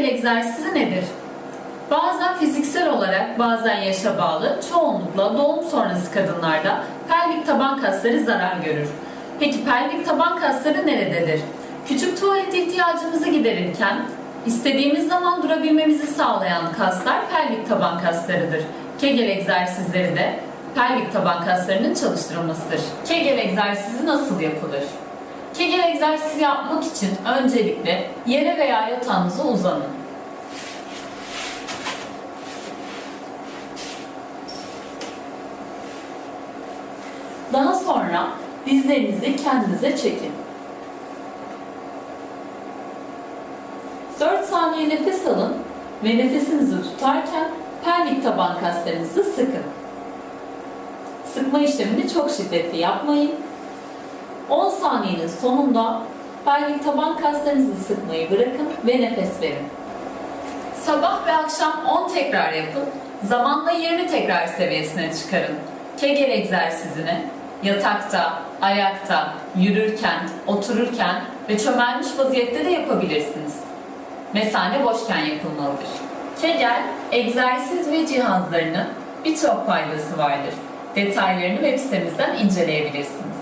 Kegel egzersizi nedir? Bazen fiziksel olarak, bazen yaşa bağlı, çoğunlukla doğum sonrası kadınlarda pelvik taban kasları zarar görür. Peki pelvik taban kasları nerededir? Küçük tuvalet ihtiyacımızı giderirken istediğimiz zaman durabilmemizi sağlayan kaslar pelvik taban kaslarıdır. Kegel egzersizleri de pelvik taban kaslarının çalıştırılmasıdır. Kegel egzersizi nasıl yapılır? Kegel egzersizi yapmak için öncelikle yere veya yatağınıza uzanın. Daha sonra dizlerinizi kendinize çekin. 4 saniye nefes alın ve nefesinizi tutarken pelvik taban kaslarınızı sıkın. Sıkma işlemini çok şiddetli yapmayın. 10 saniyenin sonunda pelvik taban kaslarınızı sıkmayı bırakın ve nefes verin. Sabah ve akşam 10 tekrar yapın. Zamanla 20 tekrar seviyesine çıkarın. Kegel egzersizini yatakta, ayakta, yürürken, otururken ve çömelmiş vaziyette de yapabilirsiniz. Mesane boşken yapılmalıdır. Kegel, egzersiz ve cihazlarının birçok faydası vardır. Detaylarını web sitemizden inceleyebilirsiniz.